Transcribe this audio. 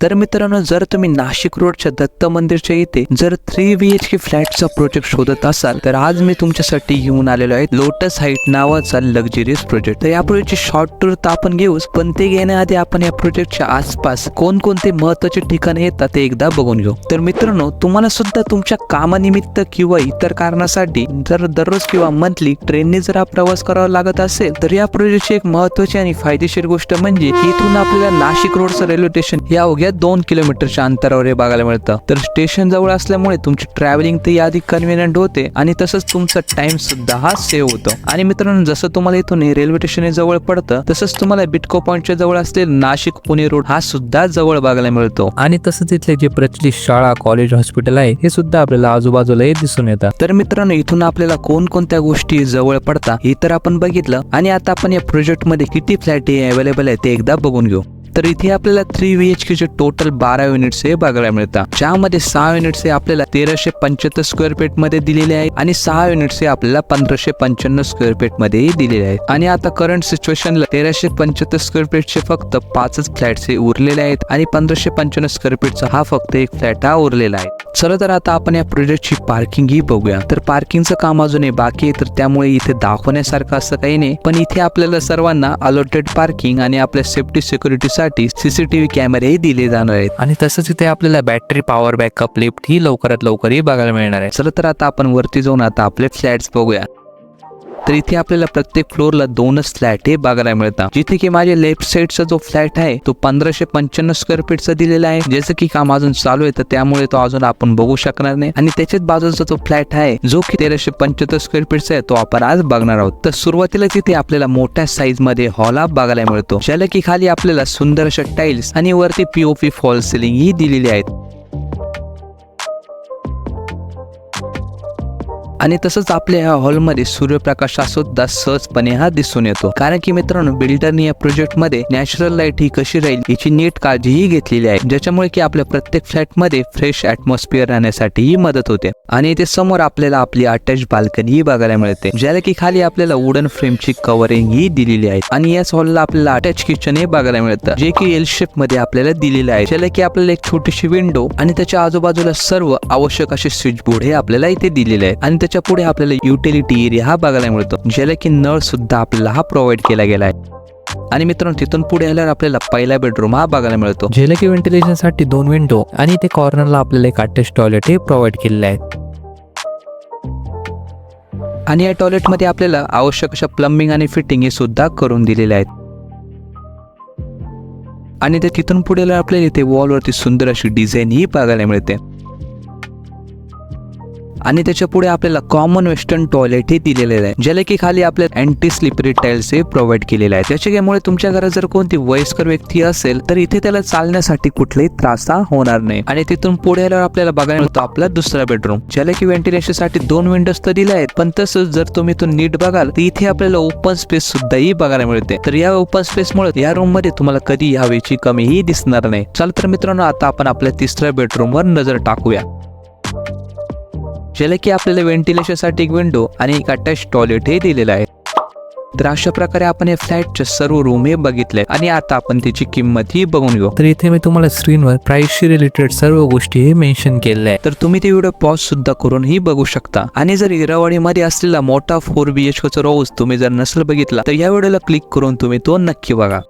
तर मित्रांनो जर तुम्ही नाशिक रोडच्या दत्त मंदिरच्या इथे जर थ्री बी एच के फ्लॅटचा प्रोजेक्ट शोधत असाल तर आज मी तुमच्यासाठी घेऊन आलेलो आहे लोटस हाईट नावाचा लक्झरियस प्रोजेक्ट तर या प्रोजेक्टची शॉर्ट टूर तर आपण घेऊच पण ते घेण्याआधी आपण या प्रोजेक्टच्या आसपास कोणकोणते महत्त्वाचे ठिकाणे येतात ते एकदा बघून घेऊ. तर मित्रांनो तुम्हाला सुद्धा तुमच्या कामानिमित्त किंवा इतर कारणासाठी जर दररोज किंवा मंथली ट्रेनने जर हा प्रवास करावा लागत असेल तर या प्रोजेक्टची एक महत्वाची आणि फायदेशीर गोष्ट म्हणजे इथून आपल्याला नाशिक रोडचं रेल्वे स्टेशन या अवघ्या दोन किलोमीटरच्या अंतरावर हे बघायला मिळतं. तर स्टेशन जवळ असल्यामुळे तुमची ट्रॅव्हलिंग तर अधिक कन्व्हिनियंट होते आणि तसंच तुमचा टाइम सुद्धा हा सेव्ह होतो. आणि मित्रांनो जसं तुम्हाला इथून रेल्वे स्टेशन जवळ पडतं तसंच तुम्हाला बिटको पॉईंटच्या जवळ असलेले नाशिक पुणे रोड हा सुद्धा जवळ बघायला मिळतो. आणि तसंच इथले जे प्रचलित शाळा कॉलेज हॉस्पिटल आहे हे सुद्धा आपल्याला आजूबाजूला दिसून येतात तर मित्रांनो इथून आपल्याला कोणकोणत्या गोष्टी जवळ पडतात हे तर आपण बघितलं. आणि आता आपण या प्रोजेक्टमध्ये किती फ्लॅट अवेलेबल आहे ते एकदा बघून घेऊ. तर इथे आपल्याला थ्री व्ही एच चे टोटल बारा युनिट्स हे बघायला मिळतात. ज्यामध्ये सहा युनिट्स हे आपल्याला तेराशे पंच्याहत्तर स्क्वेअर फीटमध्ये दिलेले आहेत आणि सहा युनिट्स हे आपल्याला पंधराशे पंच्याण्णव स्क्वेअर फीटमध्ये दिलेले आहेत. आणि आता करंट सिच्युएशनला तेराशे पंच्याहत्तर स्क्वेअर फीटचे फक्त पाचच फ्लॅट्स हे उरलेले आहेत आणि पंधराशे पंच्याण्णव स्क्वेअर फीटचा हा फक्त एक फ्लॅट हा उरलेला आहे. चला तर आता आपण या प्रोजेक्टची पार्किंग ही बघूया. तर पार्किंगचं काम अजूनही बाकी आहे तर त्यामुळे इथे दाखवण्यासारखं असं काही नाही. पण इथे आपल्याला सर्वांना अलॉटेड पार्किंग आणि आपल्या सेफ्टी सिक्युरिटीसाठी सीसीटीव्ही कॅमेरे दिले जाणार आहेत. आणि तसंच इथे आपल्याला बॅटरी पॉवर बॅकअप लिफ्ट ही लवकरात लवकर ही बघायला मिळणार आहे. चला तर आता आपण वरती जाऊन आता आपले फ्लॅट्स बघूया. तर इथे आपल्याला प्रत्येक फ्लोअरला दोनच फ्लॅट हे बघायला मिळतात. जिथे की माझ्या लेफ्ट साईडचा जो फ्लॅट आहे तो पंधराशे पंच्याण्णव स्क्वेअर फीटचा दिलेला आहे. ज्याचं की काम अजून चालू आहे तर त्यामुळे तो अजून आपण बघू शकणार नाही. आणि त्याच्याच बाजूचा जो फ्लॅट आहे जो की तेराशे पंच्याहत्तर स्क्वेअर फीटचा आहे तो आपण आज बघणार आहोत. तर सुरुवातीला तिथे आपल्याला मोठ्या साईजमध्ये हॉल बघायला मिळतो. ज्याला की खाली आपल्याला सुंदर अशा टाइल्स आणि वरती पीओपी फॉल सिलिंग ही दिलेली आहेत. आणि तसंच आपल्या या हॉलमध्ये सूर्यप्रकाश सुद्धा सहजपणे हा दिसून येतो. कारण की मित्रांनो बिल्डरने या प्रोजेक्टमध्ये नॅचरल लाइट ही कशी राहील याची नीट काळजीही घेतलेली आहे. ज्याच्यामुळे की आपल्या प्रत्येक फ्लॅटमध्ये फ्रेश ऍटमॉस्फिअर राहण्यासाठी ही मदत होते. आणि इथे समोर आपल्याला आपली अटॅच बाल्कनी ही बघायला मिळते. ज्याला की खाली आपल्याला वुडन फ्रेमची कव्हरिंग ही दिलेली आहे. आणि याच हॉलला आपल्याला अटॅच किचन हे बघायला मिळतं. जे की एल शेपमध्ये आपल्याला दिलेलं आहे. ज्याला की आपल्याला एक छोटीशी विंडो आणि त्याच्या आजूबाजूला सर्व आवश्यक असे स्विच बोर्ड हे आपल्याला इथे दिलेले आहे. आणि त्याच्या पुढे आपल्याला युटिलिटी एरिया हा बघायला मिळतो. ज्याला की नळ सुद्धा आपल्याला हा प्रोव्हाइड केला गेला आहे आणि मित्रांनो तिथून पुढे आल्यावर आपल्याला पहिला बेडरूम हा बघायला मिळतो. ज्याला की व्हेंटिलेशनसाठी दोन विंडो आणि इथे कॉर्नरला आपल्याला एक अटॅच टॉयलेट हे प्रोव्हाइड केलेले आहेत आणि या टॉयलेटमध्ये आपल्याला आवश्यक अशा प्लंबिंग आणि फिटिंग हे सुद्धा करून दिलेले आहेत. आणि ते तिथून पुढे आपल्याला इथे वॉलवरती सुंदर अशी डिझाईन ही बघायला मिळते. आणि त्याच्या पुढे आपल्याला कॉमन वेस्टर्न टॉयलेट हे दिलेलं आहे ज्याला की खाली आपल्याला अँटी स्लिपरी टाइल्स हे प्रोव्हाइड केलेले आहे. त्याच्यामुळे तुमच्या घरात जर कोणती वयस्कर व्यक्ती असेल तर इथे त्याला चालण्यासाठी कुठलाही त्रास होणार नाही. आणि तिथून पुढे आल्यावर आपल्याला बघायला मिळतो आपला दुसरा बेडरूम ज्याला की व्हेंटिलेशनसाठी दोन विंडोज तर दिल्या आहेत पण तसंच जर तुम्ही तो नीट बघाल तर इथे आपल्याला ओपन स्पेस सुद्धा ही बघायला मिळते. तर या ओपन स्पेस मुळे या रूममध्ये तुम्हाला कधी हवेची कमीही दिसणार नाही. चल तर मित्रांनो आता आपण आपल्या तिसऱ्या बेडरूम वर नजर टाकूया. ज्याला की आपल्याला व्हेंटिलेशनसाठी एक विंडो आणि एक अटॅच टॉयलेट हे दिलेलं आहे. तर अशा प्रकारे आपण या फ्लॅटचे सर्व रूम हे बघितले आणि आता आपण त्याची किंमत ही बघून घेऊ. तर इथे मी तुम्हाला स्क्रीनवर प्राइसशी रिलेटेड सर्व गोष्टी हे मेन्शन केलेल्या आहेत. तर तुम्ही ते व्हिडिओ पॉज सुद्धा करून ही बघू शकता. आणि जर हिरावाडीमध्ये असलेला मोठा फोर बी एच रोज तुम्ही जर नसेल बघितला तर या व्हिडिओला क्लिक करून तुम्ही तो नक्की बघा.